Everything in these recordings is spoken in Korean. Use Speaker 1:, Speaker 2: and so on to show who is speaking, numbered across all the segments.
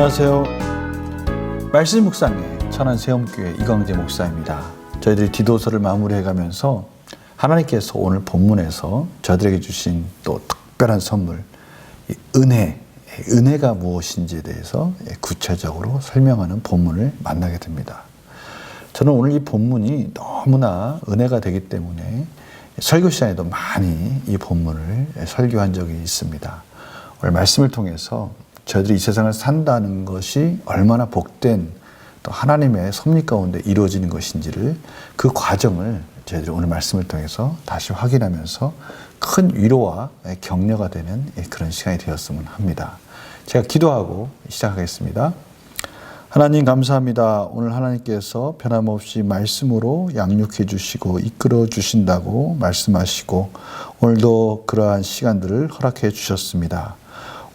Speaker 1: 안녕하세요. 말씀 묵상의 천안 세움교회 이광재 목사입니다. 저희들이 디도서를 마무리해가면서 하나님께서 오늘 본문에서 저들에게 주신 또 특별한 선물, 이 은혜, 은혜가 무엇인지에 대해서 구체적으로 설명하는 본문을 만나게 됩니다. 저는 오늘 이 본문이 너무나 은혜가 되기 때문에 설교 시간에도 많이 이 본문을 설교한 적이 있습니다. 오늘 말씀을 통해서 저희들이 이 세상을 산다는 것이 얼마나 복된 또 하나님의 섭리 가운데 이루어지는 것인지를 그 과정을 저희들이 오늘 말씀을 통해서 다시 확인하면서 큰 위로와 격려가 되는 그런 시간이 되었으면 합니다. 제가 기도하고 시작하겠습니다. 하나님 감사합니다. 오늘 하나님께서 변함없이 말씀으로 양육해 주시고 이끌어 주신다고 말씀하시고 오늘도 그러한 시간들을 허락해 주셨습니다.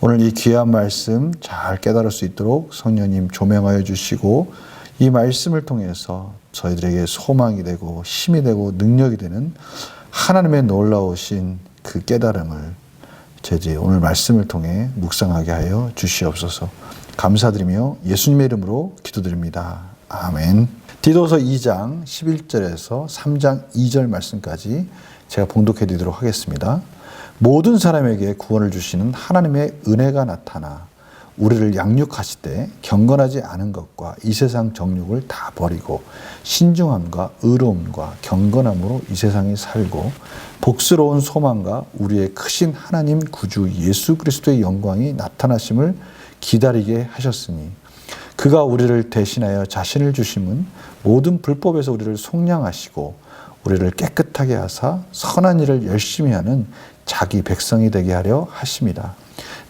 Speaker 1: 오늘 이 귀한 말씀 잘 깨달을 수 있도록 성령님 조명하여 주시고 이 말씀을 통해서 저희들에게 소망이 되고 힘이 되고 능력이 되는 하나님의 놀라우신 그 깨달음을 제지 오늘 말씀을 통해 묵상하게 하여 주시옵소서. 감사드리며 예수님의 이름으로 기도드립니다. 아멘. 디도서 2장 11절에서 3장 2절 말씀까지 제가 봉독해 드리도록 하겠습니다. 모든 사람에게 구원을 주시는 하나님의 은혜가 나타나 우리를 양육하실 때 경건하지 않은 것과 이 세상 정욕을 다 버리고 신중함과 의로움과 경건함으로 이 세상에 살고 복스러운 소망과 우리의 크신 하나님 구주 예수 그리스도의 영광이 나타나심을 기다리게 하셨으니 그가 우리를 대신하여 자신을 주심은 모든 불법에서 우리를 속량하시고 우리를 깨끗하게 하사 선한 일을 열심히 하는 자기 백성이 되게 하려 하십니다.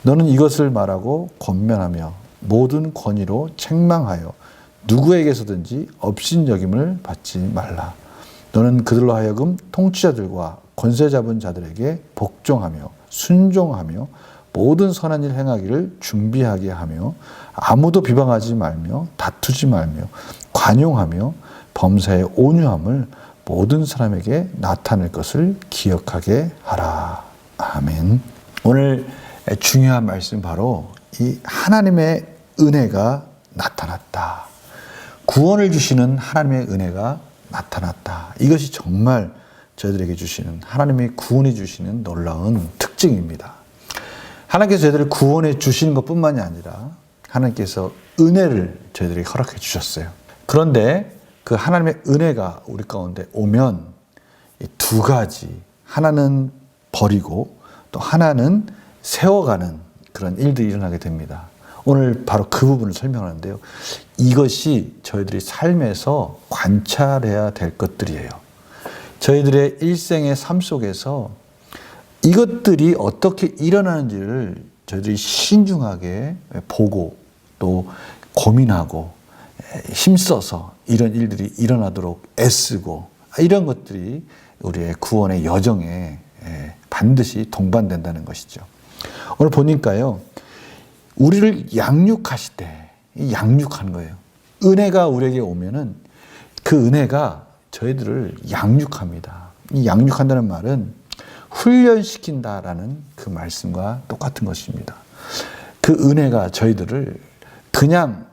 Speaker 1: 너는 이것을 말하고 권면하며 모든 권위로 책망하여 누구에게서든지 업신여김을 받지 말라. 너는 그들로 하여금 통치자들과 권세 잡은 자들에게 복종하며 순종하며 모든 선한 일 행하기를 준비하게 하며 아무도 비방하지 말며 다투지 말며 관용하며 범사의 온유함을 모든 사람에게 나타낼 것을 기억하게 하라. 아멘. 오늘 중요한 말씀 바로 이 하나님의 은혜가 나타났다. 구원을 주시는 하나님의 은혜가 나타났다. 이것이 정말 저희들에게 주시는 하나님의 구원해 주시는 놀라운 특징입니다. 하나님께서 저희들을 구원해 주시는 것뿐만이 아니라 하나님께서 은혜를 저희들에게 허락해 주셨어요. 그런데 그 하나님의 은혜가 우리 가운데 오면 두 가지 하나는 버리고 또 하나는 세워가는 그런 일들이 일어나게 됩니다. 오늘 바로 그 부분을 설명하는데요. 이것이 저희들이 삶에서 관찰해야 될 것들이에요. 저희들의 일생의 삶 속에서 이것들이 어떻게 일어나는지를 저희들이 신중하게 보고 또 고민하고 힘써서 이런 일들이 일어나도록 애쓰고 이런 것들이 우리의 구원의 여정에 반드시 동반된다는 것이죠. 오늘 보니까요, 우리를 양육하실 때, 양육하는 거예요. 은혜가 우리에게 오면은 그 은혜가 저희들을 양육합니다. 이 양육한다는 말은 훈련시킨다라는 그 말씀과 똑같은 것입니다. 그 은혜가 저희들을 그냥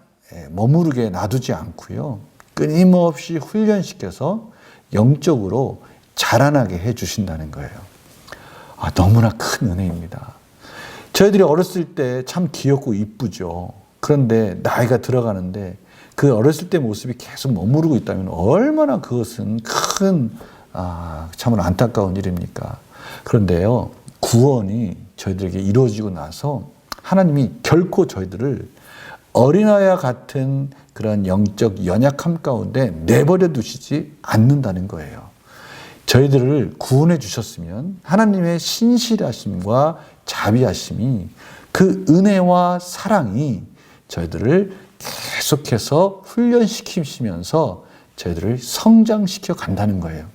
Speaker 1: 머무르게 놔두지 않고요. 끊임없이 훈련시켜서 영적으로 자라나게 해 주신다는 거예요. 아, 너무나 큰 은혜입니다. 저희들이 어렸을 때 참 귀엽고 이쁘죠. 그런데 나이가 들어가는데 그 어렸을 때 모습이 계속 머무르고 있다면 얼마나 그것은 큰, 아, 참으로 안타까운 일입니까? 그런데요, 구원이 저희들에게 이루어지고 나서 하나님이 결코 저희들을 어린아이와 같은 그런 영적 연약함 가운데 내버려 두시지 않는다는 거예요. 저희들을 구원해 주셨으면 하나님의 신실하심과 자비하심이 그 은혜와 사랑이 저희들을 계속해서 훈련시키시면서 저희들을 성장시켜 간다는 거예요.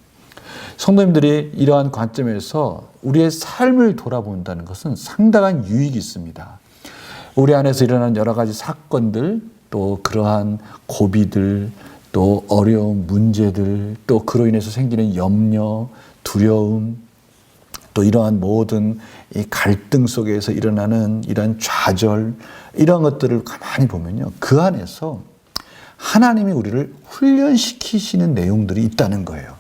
Speaker 1: 성도님들이 이러한 관점에서 우리의 삶을 돌아본다는 것은 상당한 유익이 있습니다. 우리 안에서 일어나는 여러 가지 사건들, 또 그러한 고비들, 또 어려운 문제들, 또 그로 인해서 생기는 염려, 두려움, 또 이러한 모든 이 갈등 속에서 일어나는 이러한 좌절, 이런 것들을 가만히 보면요. 그 안에서 하나님이 우리를 훈련시키시는 내용들이 있다는 거예요.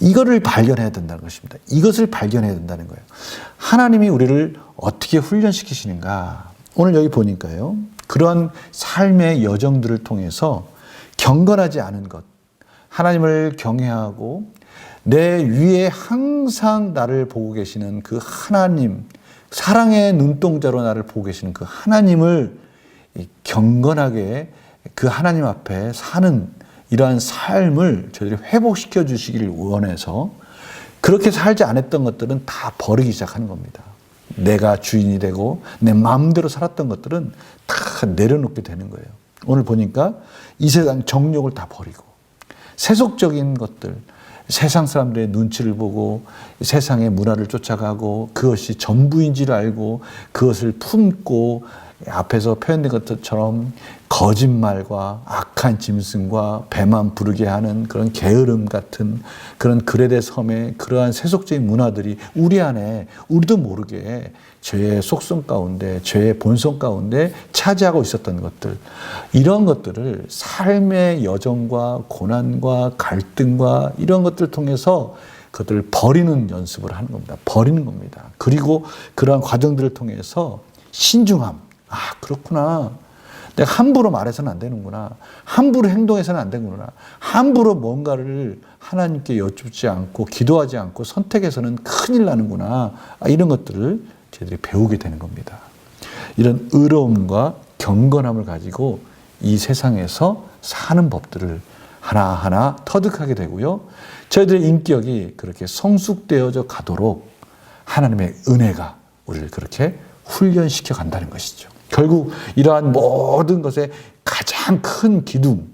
Speaker 1: 이거를 발견해야 된다는 것입니다. 이것을 발견해야 된다는 거예요. 하나님이 우리를 어떻게 훈련시키시는가. 오늘 여기 보니까요. 그러한 삶의 여정들을 통해서 경건하지 않은 것, 하나님을 경외하고 내 위에 항상 나를 보고 계시는 그 하나님, 사랑의 눈동자로 나를 보고 계시는 그 하나님을 경건하게 그 하나님 앞에 사는 이러한 삶을 저희들이 회복시켜 주시기를 원해서 그렇게 살지 않았던 것들은 다 버리기 시작하는 겁니다. 내가 주인이 되고 내 마음대로 살았던 것들은 다 내려놓게 되는 거예요. 오늘 보니까 이 세상 정욕을 다 버리고 세속적인 것들, 세상 사람들의 눈치를 보고 세상의 문화를 쫓아가고 그것이 전부인지를 알고 그것을 품고 앞에서 표현된 것처럼 거짓말과 악한 짐승과 배만 부르게 하는 그런 게으름 같은 그런 그레데 섬의 그러한 세속적인 문화들이 우리 안에 우리도 모르게 죄의 속성 가운데 죄의 본성 가운데 차지하고 있었던 것들 이런 것들을 삶의 여정과 고난과 갈등과 이런 것들을 통해서 그것들을 버리는 연습을 하는 겁니다. 버리는 겁니다. 그리고 그러한 과정들을 통해서 신중함. 아, 그렇구나. 내가 함부로 말해서는 안 되는구나. 함부로 행동해서는 안 되는구나. 함부로 뭔가를 하나님께 여쭙지 않고 기도하지 않고 선택해서는 큰일 나는구나. 아, 이런 것들을 저희들이 배우게 되는 겁니다. 이런 의로움과 경건함을 가지고 이 세상에서 사는 법들을 하나하나 터득하게 되고요. 저희들의 인격이 그렇게 성숙되어져 가도록 하나님의 은혜가 우리를 그렇게 훈련시켜 간다는 것이죠. 결국 이러한 모든 것의 가장 큰 기둥,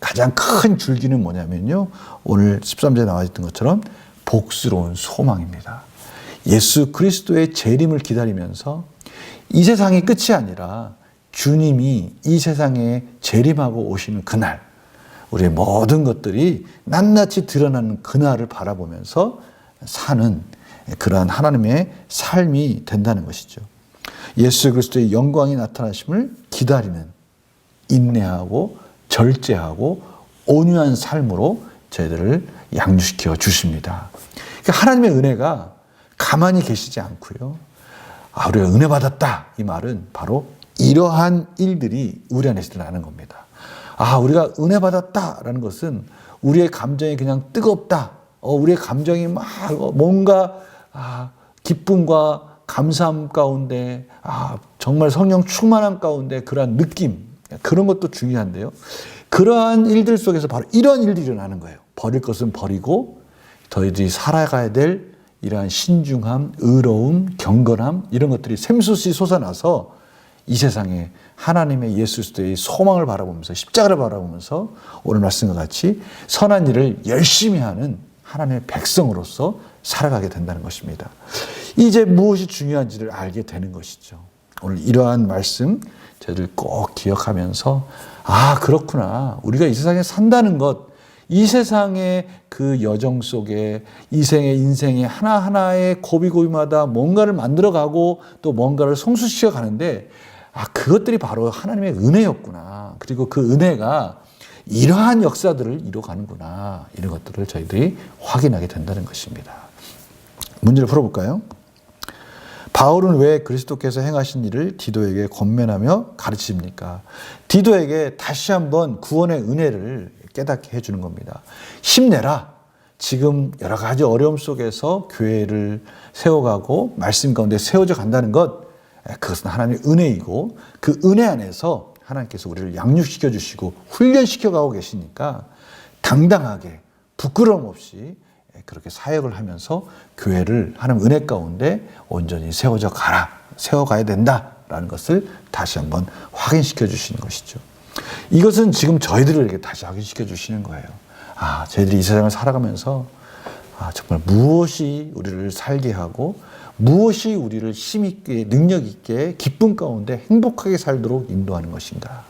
Speaker 1: 가장 큰 줄기는 뭐냐면요. 오늘 13절에 나와 있던 것처럼 복스러운 소망입니다. 예수 그리스도의 재림을 기다리면서 이 세상이 끝이 아니라 주님이 이 세상에 재림하고 오시는 그날, 우리의 모든 것들이 낱낱이 드러나는 그날을 바라보면서 사는 그러한 하나님의 삶이 된다는 것이죠. 예수 그리스도의 영광이 나타나심을 기다리는 인내하고 절제하고 온유한 삶으로 저희들을 양육시켜 주십니다. 그러니까 하나님의 은혜가 가만히 계시지 않고요. 아, 우리가 은혜 받았다. 이 말은 바로 이러한 일들이 우리 안에서 일어나는 겁니다. 아, 우리가 은혜 받았다라는 것은 우리의 감정이 그냥 뜨겁다. 어, 우리의 감정이 막 뭔가 아, 기쁨과 감사함 가운데 아, 정말 성령 충만함 가운데 그러한 느낌 그런 것도 중요한데요. 그러한 일들 속에서 바로 이런 일들이 일어나는 거예요. 버릴 것은 버리고 저희들이 살아가야 될 이러한 신중함, 의로움, 경건함 이런 것들이 샘솟이 솟아나서 이 세상에 하나님의 예수 그리스도의 소망을 바라보면서 십자가를 바라보면서 오늘 말씀과 같이 선한 일을 열심히 하는 하나님의 백성으로서 살아가게 된다는 것입니다. 이제 무엇이 중요한지를 알게 되는 것이죠. 오늘 이러한 말씀 저희들 꼭 기억하면서 아 그렇구나 우리가 이 세상에 산다는 것 이 세상의 그 여정 속에 이생의 인생의 하나하나의 고비고비마다 뭔가를 만들어가고 또 뭔가를 성수시켜 가는데 아 그것들이 바로 하나님의 은혜였구나 그리고 그 은혜가 이러한 역사들을 이루어가는구나 이런 것들을 저희들이 확인하게 된다는 것입니다 문제를 풀어볼까요? 바울은 왜 그리스도께서 행하신 일을 디도에게 권면하며 가르칩니까? 디도에게 다시 한번 구원의 은혜를 깨닫게 해주는 겁니다. 힘내라. 지금 여러 가지 어려움 속에서 교회를 세워가고 말씀 가운데 세워져 간다는 것, 그것은 하나님의 은혜이고 그 은혜 안에서 하나님께서 우리를 양육시켜 주시고 훈련시켜 가고 계시니까 당당하게 부끄러움 없이 그렇게 사역을 하면서 교회를 하는 은혜 가운데 온전히 세워져 가라, 세워가야 된다라는 것을 다시 한번 확인시켜 주시는 것이죠. 이것은 지금 저희들에게 다시 확인시켜 주시는 거예요. 아, 저희들이 이 세상을 살아가면서 아, 정말 무엇이 우리를 살게 하고 무엇이 우리를 힘있게, 능력있게, 기쁨 가운데 행복하게 살도록 인도하는 것인가.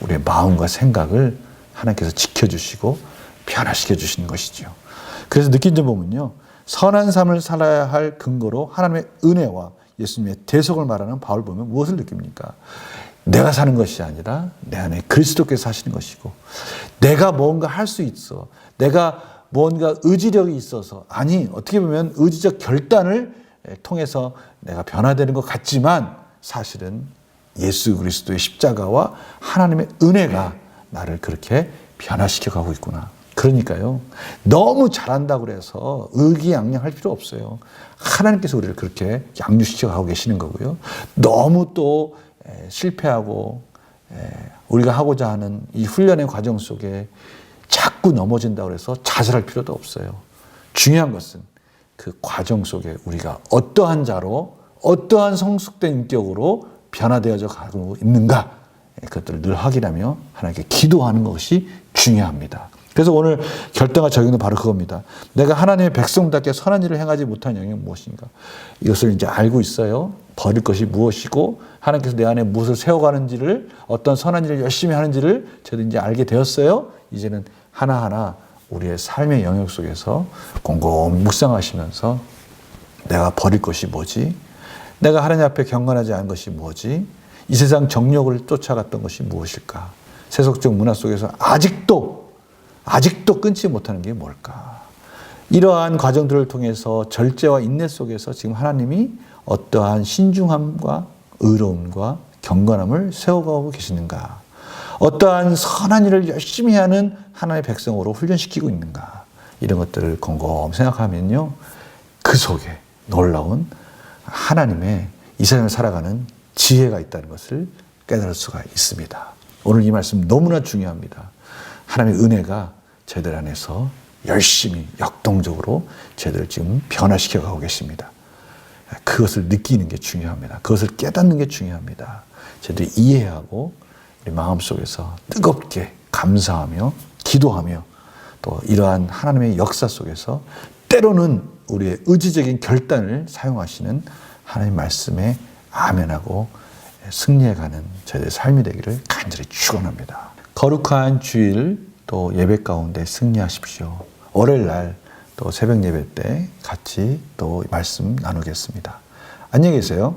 Speaker 1: 우리의 마음과 생각을 하나님께서 지켜주시고 변화시켜 주시는 것이죠. 그래서 느낀 점 보면요. 선한 삶을 살아야 할 근거로 하나님의 은혜와 예수님의 대속을 말하는 바울 보면 무엇을 느낍니까? 내가 사는 것이 아니라 내 안에 그리스도께서 사시는 것이고 내가 뭔가 할 수 있어. 내가 뭔가 의지력이 있어서 아니 어떻게 보면 의지적 결단을 통해서 내가 변화되는 것 같지만 사실은 예수 그리스도의 십자가와 하나님의 은혜가 나를 그렇게 변화시켜 가고 있구나. 그러니까요. 너무 잘한다 그래서 의기양양할 필요 없어요. 하나님께서 우리를 그렇게 양육시켜 가고 계시는 거고요. 너무 또 에, 실패하고 에, 우리가 하고자 하는 이 훈련의 과정 속에 자꾸 넘어진다 그래서 좌절할 필요도 없어요. 중요한 것은 그 과정 속에 우리가 어떠한 자로 어떠한 성숙된 인격으로 변화되어져 가고 있는가 그것들을 늘 확인하며 하나님께 기도하는 것이 중요합니다. 그래서 오늘 결정과 적용은 바로 그겁니다. 내가 하나님의 백성답게 선한 일을 행하지 못한 영역은 무엇인가? 이것을 이제 알고 있어요. 버릴 것이 무엇이고 하나님께서 내 안에 무엇을 세워가는지를 어떤 선한 일을 열심히 하는지를 저도 이제 알게 되었어요. 이제는 하나하나 우리의 삶의 영역 속에서 곰곰이 묵상하시면서 내가 버릴 것이 뭐지? 내가 하나님 앞에 경건하지 않은 것이 뭐지? 이 세상 정력을 쫓아갔던 것이 무엇일까? 세속적 문화 속에서 아직도 아직도 끊지 못하는 게 뭘까? 이러한 과정들을 통해서 절제와 인내 속에서 지금 하나님이 어떠한 신중함과 의로움과 경건함을 세워가고 계시는가? 어떠한 선한 일을 열심히 하는 하나의 백성으로 훈련시키고 있는가? 이런 것들을 곰곰 생각하면요. 그 속에 놀라운 하나님의 이 세상을 살아가는 지혜가 있다는 것을 깨달을 수가 있습니다. 오늘 이 말씀 너무나 중요합니다. 하나님의 은혜가 저희들 안에서 열심히 역동적으로 저희들을 지금 변화시켜 가고 계십니다. 그것을 느끼는 게 중요합니다. 그것을 깨닫는 게 중요합니다. 저희들이 이해하고 우리 마음속에서 뜨겁게 감사하며 기도하며 또 이러한 하나님의 역사 속에서 때로는 우리의 의지적인 결단을 사용하시는 하나님 말씀에 아멘하고 승리해가는 저희의 삶이 되기를 간절히 축원합니다. 거룩한 주일 또 예배 가운데 승리하십시오. 월요일 날 또 새벽 예배 때 같이 또 말씀 나누겠습니다. 안녕히 계세요.